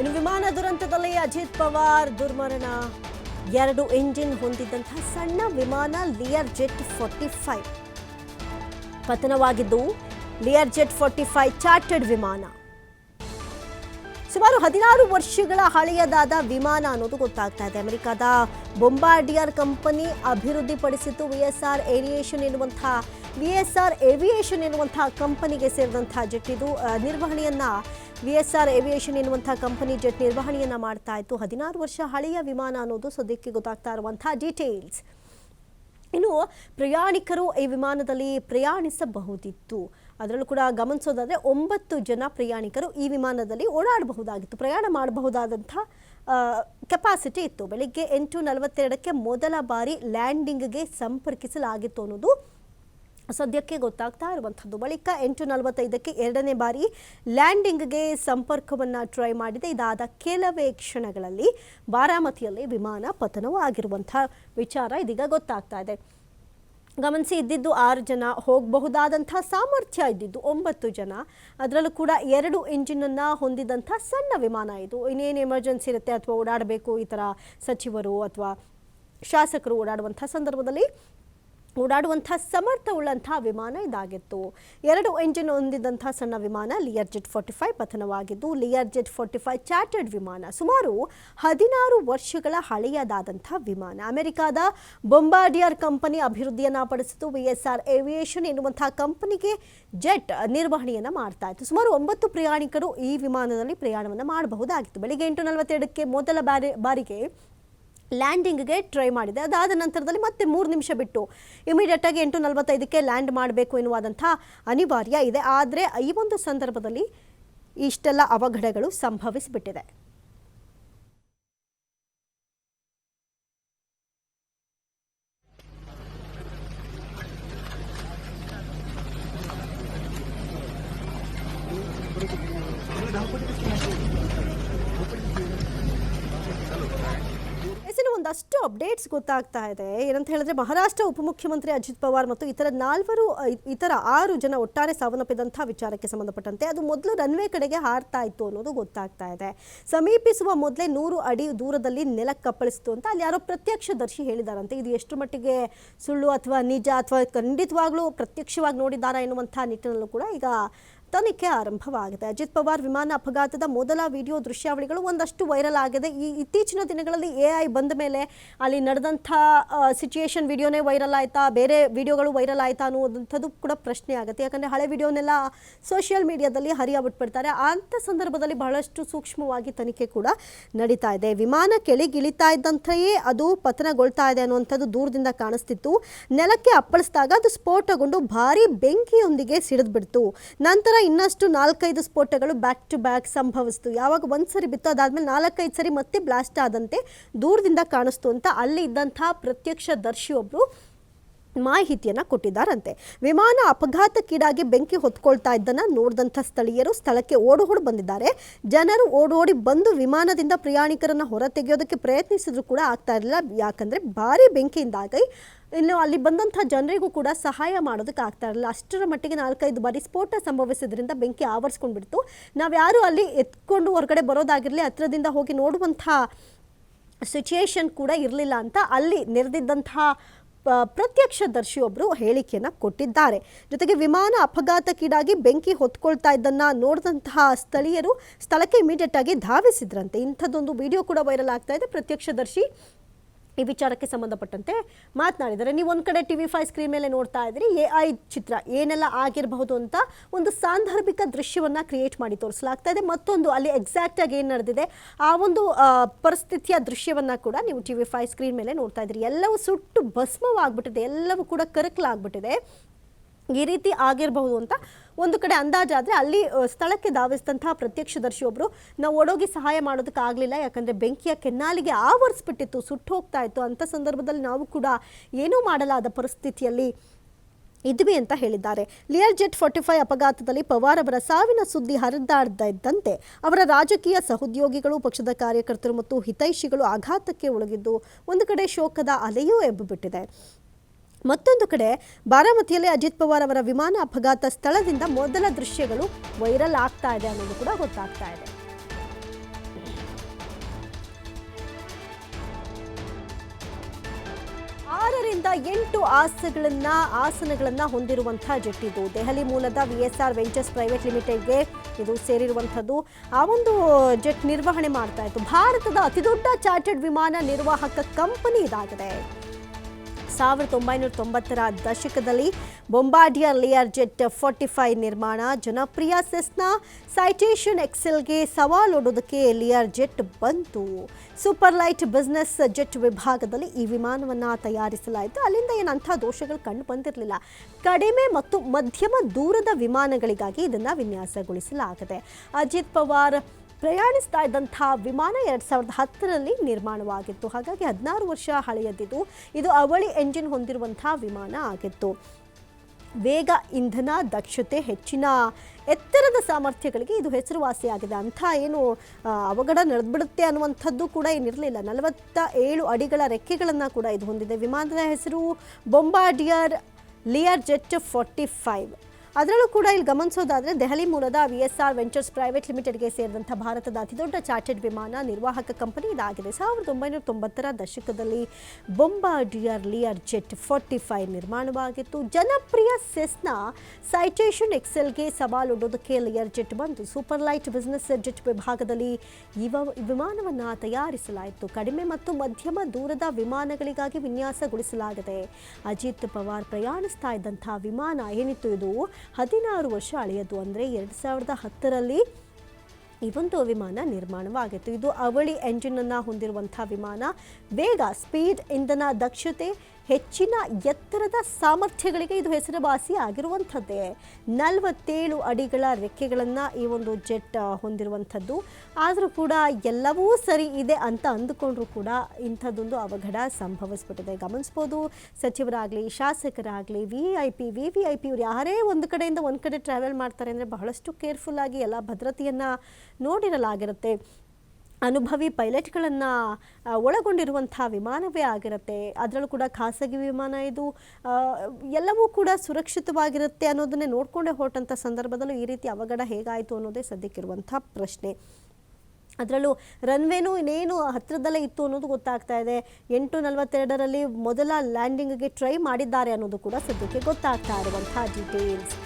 ಇನ್ನು ವಿಮಾನ ದುರಂತದಲ್ಲಿ ಅಜಿತ್ ಪವಾರ್ ದುರ್ಮರಣ. ಎರಡು ಇಂಜಿನ್ ಹೊಂದಿದ್ದಂತಹ ಸಣ್ಣ ವಿಮಾನ ಲಿಯರ್ ಜೆಟ್ ಫೋರ್ಟಿ ಫೈವ್ ಪತನವಾಗಿದ್ದು Learjet forty five chartered ವಿಮಾನ. ಸುಮಾರು ಹದಿನಾರು ವರ್ಷಗಳ ಹಳೆಯದಾದ ವಿಮಾನ ಅನ್ನೋದು ಗೊತ್ತಾಗ್ತಾ ಇದೆ. ಅಮೆರಿಕದ ಬೊಂಬಾರ್ಡಿಯರ್ ಕಂಪನಿ ಅಭಿವೃದ್ಧಿಪಡಿಸಿದ್ದು ವಿ ಎಸ್ ಆರ್ ಏವಿಯೇಷನ್ ಎನ್ನುವಂತಹ ವಿ ಎಸ್ ಆರ್ ಏವಿಯೇಷನ್ ಎನ್ನುವಂತಹ ಕಂಪನಿಗೆ ಸೇರಿದಂತಹ ಜೆಟ್ ಇದು. ನಿರ್ವಹಣೆಯನ್ನ ವಿ ಎಸ್ ಆರ್ ಏವಿಯೇಷನ್ ಎನ್ನುವಂತಹ ಕಂಪನಿ ಜೆಟ್ ನಿರ್ವಹಣೆಯನ್ನ ಮಾಡ್ತಾ ಇತ್ತು. ಹದಿನಾರು ವರ್ಷ ಹಳೆಯ ವಿಮಾನ ಅನ್ನೋದು ಸದ್ಯಕ್ಕೆ ಗೊತ್ತಾಗ್ತಾ ಇರುವಂತಹ ಡೀಟೇಲ್ಸ್ ಇನ್ನು ಪ್ರಯಾಣಿಕರು ಈ ವಿಮಾನದಲ್ಲಿ ಪ್ರಯಾಣಿಸಬಹುದಿತ್ತು. ಅದರಲ್ಲೂ ಕೂಡ ಗಮನಿಸೋದಾದರೆ ಒಂಬತ್ತು ಜನ ಪ್ರಯಾಣಿಕರು ಈ ವಿಮಾನದಲ್ಲಿ ಓಡಾಡಬಹುದಾಗಿತ್ತು. ಪ್ರಯಾಣ ಮಾಡಬಹುದಾದಂಥ ಕೆಪಾಸಿಟಿ ಇತ್ತು. ಬೆಳಿಗ್ಗೆ ಎಂಟು ನಲವತ್ತೆರಡಕ್ಕೆ ಮೊದಲ ಬಾರಿ ಲ್ಯಾಂಡಿಂಗ್ಗೆ ಸಂಪರ್ಕಿಸಲಾಗಿತ್ತು ಅನ್ನೋದು ಸದ್ಯಕ್ಕೆ ಗೊತ್ತಾಗ್ತಾ ಇರುವಂಥದ್ದು. ಬಳಿಕ ಎಂಟು ನಲವತ್ತೈದಕ್ಕೆ ಎರಡನೇ ಬಾರಿ ಲ್ಯಾಂಡಿಂಗ್ಗೆ ಸಂಪರ್ಕವನ್ನು ಟ್ರೈ ಮಾಡಿದೆ. ಇದಾದ ಕೆಲವೇ ಕ್ಷಣಗಳಲ್ಲಿ ಬಾರಾಮತಿಯಲ್ಲಿ ವಿಮಾನ ಪತನವೂ ಆಗಿರುವಂಥ ವಿಚಾರ ಇದೀಗ ಗೊತ್ತಾಗ್ತಾ ಇದೆ. ಗಮನಿಸಿ, ಇದ್ದಿದ್ದು ಆರು ಜನ ಹೋಗಬಹುದಾದಂಥ ಸಾಮರ್ಥ್ಯ ಇದ್ದಿದ್ದು ಒಂಬತ್ತು ಜನ. ಅದರಲ್ಲೂ ಕೂಡ ಎರಡು ಇಂಜಿನನ್ನು ಹೊಂದಿದಂಥ ಸಣ್ಣ ವಿಮಾನ ಇದು. ಇನ್ನೇನು ಎಮರ್ಜೆನ್ಸಿ ಇರುತ್ತೆ ಅಥವಾ ಓಡಾಡಬೇಕು ಈ ಥರ ಸಚಿವರು ಅಥವಾ ಶಾಸಕರು ಓಡಾಡುವಂಥ ಸಂದರ್ಭದಲ್ಲಿ? ಓಡಾಡುವಂಥ ಸಮರ್ಥ ಉಳ್ಳಂಥ ವಿಮಾನ ಇದಾಗಿತ್ತು. ಎರಡು ಎಂಜಿನ್ ಹೊಂದಿದಂಥ ಸಣ್ಣ ವಿಮಾನ ಲಿಯರ್ ಜೆಟ್ ಫೋರ್ಟಿ ಫೈವ್ ಪತನವಾಗಿದ್ದು Learjet forty five chartered ವಿಮಾನ. ಸುಮಾರು ಹದಿನಾರು ವರ್ಷಗಳ ಹಳೆಯದಾದಂಥ ವಿಮಾನ. ಅಮೆರಿಕಾದ ಬೊಂಬಾರ್ಡಿಯರ್ ಕಂಪನಿ ಅಭಿವೃದ್ಧಿಯನ್ನು ಪಡಿಸಿತು. ವಿ ಎಸ್ ಆರ್ ಏವಿಯೇಷನ್ ಎನ್ನುವಂಥ ಕಂಪನಿಗೆ ಜೆಟ್ ನಿರ್ವಹಣೆಯನ್ನು ಮಾಡ್ತಾ ಇತ್ತು ಸುಮಾರು ಒಂಬತ್ತು ಪ್ರಯಾಣಿಕರು ಈ ವಿಮಾನದಲ್ಲಿ ಪ್ರಯಾಣವನ್ನು ಮಾಡಬಹುದಾಗಿತ್ತು. ಬೆಳಿಗ್ಗೆ ಎಂಟು ನಲವತ್ತೆರಡಕ್ಕೆ ಮೊದಲ ಬಾರಿ ಬಾರಿಗೆ ಲ್ಯಾಂಡಿಂಗ್ಗೆ ಟ್ರೈ ಮಾಡಿದೆ. ಅದಾದ ನಂತರದಲ್ಲಿ ಮತ್ತೆ ಮೂರು ನಿಮಿಷ ಬಿಟ್ಟು ಇಮಿಡಿಯೇಟಾಗಿ ಎಂಟು ನಲವತ್ತೈದಕ್ಕೆ ಲ್ಯಾಂಡ್ ಮಾಡಬೇಕು ಎನ್ನುವಾದಂಥ ಅನಿವಾರ್ಯ ಇದೆ. ಆದರೆ ಈ ಒಂದು ಸಂದರ್ಭದಲ್ಲಿ ಇಷ್ಟೆಲ್ಲ ಅವಘಡಗಳು ಸಂಭವಿಸಿಬಿಟ್ಟಿದೆ. ಒಂದಷ್ಟು ಅಪ್ಡೇಟ್ಸ್ ಗೊತ್ತಾಗ್ತಾ ಇದೆ. ಏನಂತ ಹೇಳಿದ್ರೆ ಮಹಾರಾಷ್ಟ್ರ ಉಪಮುಖ್ಯಮಂತ್ರಿ ಅಜಿತ್ ಪವಾರ್ ಮತ್ತು ಇತರ ನಾಲ್ವರು, ಇತರ ಆರು ಜನ ಒಟ್ಟಾರೆ ಸಾವನ್ನಪ್ಪಿದಂಥ ವಿಚಾರಕ್ಕೆ ಸಂಬಂಧಪಟ್ಟಂತೆ ಅದು ಮೊದಲು ರನ್ವೇ ಕಡೆಗೆ ಹಾರ್ತಾ ಇತ್ತು ಅನ್ನೋದು ಗೊತ್ತಾಗ್ತಾ ಇದೆ. ಸಮೀಪಿಸುವ ಮೊದಲೇ ನೂರು ಅಡಿ ದೂರದಲ್ಲಿ ನೆಲಕ್ಕಪ್ಪಳಿಸಿತು ಅಂತ ಅಲ್ಲಿ ಯಾರೋ ಪ್ರತ್ಯಕ್ಷದರ್ಶಿ ಹೇಳಿದಾರಂತೆ. ಇದು ಎಷ್ಟು ಮಟ್ಟಿಗೆ ಸುಳ್ಳು ಅಥವಾ ನಿಜ ಅಥವಾ ಖಂಡಿತವಾಗ್ಲೂ ಪ್ರತ್ಯಕ್ಷವಾಗಿ ನೋಡಿದ್ದಾರಾ ಎನ್ನುವಂಥ ನಿಟ್ಟಿನಲ್ಲೂ ಕೂಡ ಈಗ ತನಿಖೆ ಆರಂಭವಾಗಿದೆ. ಅಜಿತ್ ಪವಾರ್ ವಿಮಾನ ಅಪಘಾತದ ಮೊದಲ ವಿಡಿಯೋ ದೃಶ್ಯಾವಳಿಗಳು ಒಂದಷ್ಟು ವೈರಲ್ ಆಗಿದೆ. ಈ ಇತ್ತೀಚಿನ ದಿನಗಳಲ್ಲಿ ಎ ಐ ಬಂದ ಮೇಲೆ ಅಲ್ಲಿ ನಡೆದಂಥ ಸಿಚುಯೇಷನ್ ವಿಡಿಯೋನೇ ವೈರಲ್ ಆಯ್ತಾ, ಬೇರೆ ವಿಡಿಯೋಗಳು ವೈರಲ್ ಆಯ್ತಾ ಅನ್ನುವಂಥದ್ದು ಕೂಡ ಪ್ರಶ್ನೆ ಆಗುತ್ತೆ. ಯಾಕಂದರೆ ಹಳೆ ವಿಡಿಯೋನೆಲ್ಲ ಸೋಷಿಯಲ್ ಮೀಡಿಯಾದಲ್ಲಿ ಹರಿಯಾಬಿಟ್ಬಿಡ್ತಾರೆ ಅಂಥ ಸಂದರ್ಭದಲ್ಲಿ ಬಹಳಷ್ಟು ಸೂಕ್ಷ್ಮವಾಗಿ ತನಿಖೆ ಕೂಡ ನಡೀತಾ ಇದೆ. ವಿಮಾನ ಕೆಳಗಿಳಿತಾ ಇದ್ದಂತೆಯೇ ಅದು ಪತನಗೊಳ್ತಾ ಇದೆ ಅನ್ನುವಂಥದ್ದು ದೂರದಿಂದ ಕಾಣಿಸ್ತಿತ್ತು. ನೆಲಕ್ಕೆ ಅಪ್ಪಳಿಸಿದಾಗ ಅದು ಸ್ಫೋಟಗೊಂಡು ಭಾರಿ ಬೆಂಕಿಯೊಂದಿಗೆ ಸಿಡಿದ್ಬಿಡ್ತು. ನಂತರ ಇನ್ನಷ್ಟು ನಾಲ್ಕೈದು ಸ್ಫೋಟಗಳು ಬ್ಯಾಕ್ ಟು ಬ್ಯಾಕ್ ಸಂಭವಿಸ್ತು. ಯಾವಾಗ ಒಂದ್ಸರಿ ಬಿತ್ತು ಅದಾದ್ಮೇಲೆ ನಾಲ್ಕೈದು ಸರಿ ಮತ್ತೆ ಬ್ಲಾಸ್ಟ್ ಆದಂತೆ ದೂರದಿಂದ ಕಾಣಿಸ್ತು ಅಂತ ಅಲ್ಲಿ ಇದ್ದಂತಹ ಪ್ರತ್ಯಕ್ಷದರ್ಶಿಯೊಬ್ಬರು ಮಾಹಿತಿಯನ್ನು ಕೊಟ್ಟಿದ್ದಾರಂತೆ. ವಿಮಾನ ಅಪಘಾತಕ್ಕೀಡಾಗಿ ಬೆಂಕಿ ಹೊತ್ಕೊಳ್ತಾ ಇದ್ದನ್ನ ನೋಡಿದಂಥ ಸ್ಥಳೀಯರು ಸ್ಥಳಕ್ಕೆ ಓಡೋಡಿ ಬಂದಿದ್ದಾರೆ. ಜನರು ಓಡೋಡಿ ಬಂದು ವಿಮಾನದಿಂದ ಪ್ರಯಾಣಿಕರನ್ನ ಹೊರ ತೆಗೆಯೋದಕ್ಕೆ ಪ್ರಯತ್ನಿಸಿದ್ರು ಕೂಡ ಆಗ್ತಾ ಇರಲಿಲ್ಲ. ಯಾಕಂದ್ರೆ ಭಾರಿ ಬೆಂಕಿಯಿಂದಾಗಿ ಇನ್ನು ಅಲ್ಲಿ ಬಂದಂಥ ಜನರಿಗೂ ಕೂಡ ಸಹಾಯ ಮಾಡೋದಕ್ಕೆ ಆಗ್ತಾ ಇರಲಿಲ್ಲ. ಅಷ್ಟರ ಮಟ್ಟಿಗೆ ನಾಲ್ಕೈದು ಬಾರಿ ಸ್ಫೋಟ ಸಂಭವಿಸಿದ್ರಿಂದ ಬೆಂಕಿ ಆವರಿಸ್ಕೊಂಡ್ಬಿಡ್ತು. ನಾವ್ಯಾರು ಅಲ್ಲಿ ಎತ್ಕೊಂಡು ಹೊರಗಡೆ ಬರೋದಾಗಿರಲಿ, ಹತ್ರದಿಂದ ಹೋಗಿ ನೋಡುವಂಥ ಸಿಚುಯೇಷನ್ ಕೂಡ ಇರಲಿಲ್ಲ ಅಂತ ಅಲ್ಲಿ ನೆರೆದಿದ್ದಂತಹ ಪ- ಪ್ರತ್ಯಕ್ಷದರ್ಶಿಯೊಬ್ಬರು ಹೇಳಿಕೆಯನ್ನು ಕೊಟ್ಟಿದ್ದಾರೆ. ಜೊತೆಗೆ ವಿಮಾನ ಅಪಘಾತಕ್ಕೀಡಾಗಿ ಬೆಂಕಿ ಹೊತ್ಕೊಳ್ತಾ ಇದ್ದನ್ನ ನೋಡಿದಂತಹ ಸ್ಥಳೀಯರು ಸ್ಥಳಕ್ಕೆ ಇಮಿಡಿಯೇಟ್ ಆಗಿ ಧಾವಿಸಿದ್ರಂತೆ. ಇಂಥದ್ದೊಂದು ವಿಡಿಯೋ ಕೂಡ ವೈರಲ್ ಆಗ್ತಾ ಇದೆ. ಪ್ರತ್ಯಕ್ಷದರ್ಶಿ ಈ ವಿಚಾರಕ್ಕೆ ಸಂಬಂಧಪಟ್ಟಂತೆ ಮಾತನಾಡಿದರೆ ನೀವು ಒಂದು ಕಡೆ ಟಿ ವಿ ಫೈವ್ ಸ್ಕ್ರೀನ್ ಮೇಲೆ ನೋಡ್ತಾ ಇದ್ರಿ ಎ ಐ ಚಿತ್ರ ಏನೆಲ್ಲ ಆಗಿರಬಹುದು ಅಂತ ಒಂದು ಸಾಂದರ್ಭಿಕ ದೃಶ್ಯವನ್ನು ಕ್ರಿಯೇಟ್ ಮಾಡಿ ತೋರಿಸಲಾಗ್ತಾ ಇದೆ. ಮತ್ತೊಂದು ಅಲ್ಲಿ ಎಕ್ಸಾಕ್ಟ್ ಆಗಿ ಏನು ನಡೆದಿದೆ? ಆ ಒಂದು ಪರಿಸ್ಥಿತಿಯ ದೃಶ್ಯವನ್ನು ಕೂಡ ನೀವು ಟಿ ವಿ ಫೈವ್ ಸ್ಕ್ರೀನ್ ಮೇಲೆ ನೋಡ್ತಾ ಇದ್ರಿ ಎಲ್ಲವೂ ಸುಟ್ಟು ಭಸ್ಮವಾಗ್ಬಿಟ್ಟಿದೆ. ಎಲ್ಲವೂ ಕೂಡ ಕರಕಲಾಗ್ಬಿಟ್ಟಿದೆ. ಈ ರೀತಿ ಆಗಿರಬಹುದು ಅಂತ ಒಂದು ಕಡೆ ಅಂದಾಜಾದರೆ ಅಲ್ಲಿ ಸ್ಥಳಕ್ಕೆ ಧಾವಿಸಿದಂತಹ ಪ್ರತ್ಯಕ್ಷದರ್ಶಿಯೊಬ್ಬರು ನಾವು ಓಡೋಗಿ ಸಹಾಯ ಮಾಡೋದಕ್ಕಾಗಲಿಲ್ಲ ಯಾಕಂದರೆ ಬೆಂಕಿಯ ಕೆನ್ನಾಲಿಗೆ ಆವರಿಸ್ಬಿಟ್ಟಿತ್ತು, ಸುಟ್ಟು ಹೋಗ್ತಾ ಇತ್ತು. ಅಂಥ ಸಂದರ್ಭದಲ್ಲಿ ನಾವು ಕೂಡ ಏನೂ ಮಾಡಲಾದ ಪರಿಸ್ಥಿತಿಯಲ್ಲಿ ಇದ್ವಿ ಅಂತ ಹೇಳಿದ್ದಾರೆ. ಲಿಯರ್ ಜೆಟ್ ಫಾರ್ಟಿ ಫೈವ್ ಅಪಘಾತದಲ್ಲಿ ಪವಾರ್ ಅವರ ಸಾವಿನ ಸುದ್ದಿ ಹರಿದಾಡ್ತಾ ಅವರ ರಾಜಕೀಯ ಸಹೋದ್ಯೋಗಿಗಳು, ಪಕ್ಷದ ಕಾರ್ಯಕರ್ತರು ಮತ್ತು ಹಿತೈಷಿಗಳು ಆಘಾತಕ್ಕೆ ಒಳಗಿದ್ದು ಒಂದು ಕಡೆ ಶೋಕದ ಅಲೆಯೂ ಎಬ್ಬಿಬಿಟ್ಟಿದೆ. ಮತ್ತೊಂದು ಕಡೆ, ಬಾರಾಮತಿಯಲ್ಲಿ ಅಜಿತ್ ಪವಾರ್ ಅವರ ವಿಮಾನ ಅಪಘಾತ ಸ್ಥಳದಿಂದ ಮೊದಲ ದೃಶ್ಯಗಳು ವೈರಲ್ ಆಗ್ತಾ ಇದೆ ಅನ್ನೋದು ಕೂಡ ಗೊತ್ತಾಗ್ತಾ ಇದೆ. ಆರರಿಂದ ಎಂಟು ಆಸನಗಳನ್ನ ಆಸನಗಳನ್ನ ಹೊಂದಿರುವಂತಹ ಜೆಟ್ ಇದು ದೆಹಲಿ ಮೂಲದ V S R ventures private ಲಿಮಿಟೆಡ್ಗೆ ಇದು ಸೇರಿರುವಂಥದ್ದು. ಆ ಒಂದು ಜೆಟ್ ನಿರ್ವಹಣೆ ಮಾಡ್ತಾ ಇತ್ತು. ಭಾರತದ ಅತಿದೊಡ್ಡ ಚಾರ್ಟರ್ಡ್ ವಿಮಾನ ನಿರ್ವಾಹಕ ಕಂಪನಿ ಇದಾಗಿದೆ. ಸಾವಿರದ ಒಂಬೈನೂರ ತೊಂಬತ್ತರ ದಶಕದಲ್ಲಿ Bombardier Learjet forty five ನಿರ್ಮಾಣ. ಜನಪ್ರಿಯ ಸೆಸ್ನಾ ಸೈಟೇಷನ್ ಎಕ್ಸೆಲ್ಗೆ ಸವಾಲೊಡೋದಕ್ಕೆ ಲಿಯರ್ ಜೆಟ್ ಬಂತು. ಸೂಪರ್ ಲೈಟ್ ಬಿಸ್ನೆಸ್ ಜೆಟ್ ವಿಭಾಗದಲ್ಲಿ ಈ ವಿಮಾನವನ್ನು ತಯಾರಿಸಲಾಯಿತು. ಅಲ್ಲಿಂದ ಏನಂಥ ದೋಷಗಳು ಕಂಡು ಬಂದಿರಲಿಲ್ಲ. ಕಡಿಮೆ ಮತ್ತು ಮಧ್ಯಮ ದೂರದ ವಿಮಾನಗಳಿಗಾಗಿ ಇದನ್ನು ವಿನ್ಯಾಸಗೊಳಿಸಲಾಗಿದೆ. ಅಜಿತ್ ಪವಾರ್ ಪ್ರಯಾಣಿಸ್ತಾ ಇದ್ದಂಥ ವಿಮಾನ ಎರಡು ಸಾವಿರದ ಹತ್ತರಲ್ಲಿ ನಿರ್ಮಾಣವಾಗಿತ್ತು. ಹಾಗಾಗಿ ಹದಿನಾರು ವರ್ಷ ಹಳೆಯದಿದ್ದು ಇದು ಅವಳಿ ಎಂಜಿನ್ ಹೊಂದಿರುವಂಥ ವಿಮಾನ ಆಗಿತ್ತು. ವೇಗ, ಇಂಧನ, ದಕ್ಷತೆ, ಹೆಚ್ಚಿನ ಎತ್ತರದ ಸಾಮರ್ಥ್ಯಗಳಿಗೆ ಇದು ಹೆಸರುವಾಸಿಯಾಗಿದೆ. ಅಂಥ ಏನು ಅವಘಡ ನಡೆದ್ಬಿಡುತ್ತೆ ಅನ್ನುವಂಥದ್ದು ಕೂಡ ಏನಿರಲಿಲ್ಲ. ನಲವತ್ತ ಏಳು ಅಡಿಗಳ ರೆಕ್ಕೆಗಳನ್ನು ಕೂಡ ಇದು ಹೊಂದಿದೆ. ವಿಮಾನದ ಹೆಸರು Bombardier Learjet forty five ಅದರಲ್ಲೂ ಕೂಡ ಇಲ್ಲಿ ಗಮನಿಸೋದಾದರೆ ದೆಹಲಿ ಮೂಲದ V S R ventures private ಲಿಮಿಟೆಡ್ಗೆ ಸೇರಿದಂಥ ಭಾರತದ ಅತಿದೊಡ್ಡ ಚಾರ್ಟೆಡ್ ವಿಮಾನ ನಿರ್ವಾಹಕ ಕಂಪನಿ ಇದಾಗಿದೆ. ಸಾವಿರದ ಒಂಬೈನೂರ ತೊಂಬತ್ತರ ದಶಕದಲ್ಲಿ Bombardier Learjet forty five ನಿರ್ಮಾಣವಾಗಿತ್ತು. ಜನಪ್ರಿಯ ಸೆಸ್ನ ಸೈಟೇಷನ್ ಎಕ್ಸೆಲ್ಗೆ ಸವಾಲೊಡ್ಡೋದಕ್ಕೆ ಲಿಯರ್ ಜೆಟ್ ಬಂದು ಸೂಪರ್ ಲೈಟ್ ಬಿಸ್ನೆಸ್ ಜೆಟ್ ವಿಭಾಗದಲ್ಲಿ ಇವ ವಿಮಾನವನ್ನು ತಯಾರಿಸಲಾಯಿತು. ಕಡಿಮೆ ಮತ್ತು ಮಧ್ಯಮ ದೂರದ ವಿಮಾನಗಳಿಗಾಗಿ ವಿನ್ಯಾಸಗೊಳಿಸಲಾಗಿದೆ. ಅಜಿತ್ ಪವಾರ್ ಪ್ರಯಾಣಿಸ್ತಾ ಇದ್ದಂಥ ವಿಮಾನ ಏನಿತ್ತು ಇದು? ಹದಿನಾರು ವರ್ಷ ಹಳೆಯದು ಅಂದರೆ ಎರಡು ಸಾವಿರದ ಹತ್ತರಲ್ಲಿ ಈ ಒಂದು ವಿಮಾನ ನಿರ್ಮಾಣವಾಗಿತ್ತು. ಇದು ಅವಳಿ ಎಂಜಿನನ್ನು ಹೊಂದಿರುವಂಥ ವಿಮಾನ. ವೇಗ ಸ್ಪೀಡ್ ಇಂಧನ ದಕ್ಷತೆ ಹೆಚ್ಚಿನ ಎತ್ತರದ ಸಾಮರ್ಥ್ಯಗಳಿಗೆ ಇದು ಹೆಸರುವಾಸಿ ಆಗಿರುವಂಥದ್ದೇ. ನಲವತ್ತೇಳು ಅಡಿಗಳ ರೆಕ್ಕೆಗಳನ್ನು ಈ ಒಂದು ಜೆಟ್ ಹೊಂದಿರುವಂಥದ್ದು. ಆದರೂ ಕೂಡ ಎಲ್ಲವೂ ಸರಿ ಇದೆ ಅಂತ ಅಂದುಕೊಂಡ್ರೂ ಕೂಡ ಇಂಥದ್ದೊಂದು ಅವಘಡ ಸಂಭವಿಸ್ಬಿಟ್ಟಿದೆ. ಗಮನಿಸ್ಬೋದು, ಸಚಿವರಾಗಲಿ, ಶಾಸಕರಾಗಲಿ V I P V V I P ಇವ್ರು ಯಾರೇ ಒಂದು ಕಡೆಯಿಂದ ಒಂದು ಕಡೆ ಟ್ರಾವೆಲ್ ಮಾಡ್ತಾರೆ ಅಂದರೆ ಬಹಳಷ್ಟು ಕೇರ್ಫುಲ್ಲಾಗಿ ಎಲ್ಲ ಭದ್ರತೆಯನ್ನು ನೋಡಿರಲಾಗಿರುತ್ತೆ. ಅನುಭವಿ ಪೈಲಟ್ಗಳನ್ನು ಒಳಗೊಂಡಿರುವಂಥ ವಿಮಾನವೇ ಆಗಿರುತ್ತೆ. ಅದರಲ್ಲೂ ಕೂಡ ಖಾಸಗಿ ವಿಮಾನ ಇದು ಎಲ್ಲವೂ ಕೂಡ ಸುರಕ್ಷಿತವಾಗಿರುತ್ತೆ ಅನ್ನೋದನ್ನೇ ನೋಡಿಕೊಂಡೇ ಹೊರಟಂಥ ಸಂದರ್ಭದಲ್ಲೂ ಈ ರೀತಿ ಅವಘಡ ಹೇಗಾಯಿತು ಅನ್ನೋದೇ ಸದ್ಯಕ್ಕಿರುವಂಥ ಪ್ರಶ್ನೆ. ಅದರಲ್ಲೂ ರನ್ವೇನು ಇನ್ನೇನು ಹತ್ತಿರದಲ್ಲೇ ಇತ್ತು ಅನ್ನೋದು ಗೊತ್ತಾಗ್ತಾ ಇದೆ. ಎಂಟು ನಲವತ್ತೆರಡರಲ್ಲಿ ಮೊದಲ ಲ್ಯಾಂಡಿಂಗ್ಗೆ ಟ್ರೈ ಮಾಡಿದ್ದಾರೆ ಅನ್ನೋದು ಕೂಡ ಸದ್ಯಕ್ಕೆ ಗೊತ್ತಾಗ್ತಾ ಇರುವಂಥ ಡೀಟೇಲ್ಸ್.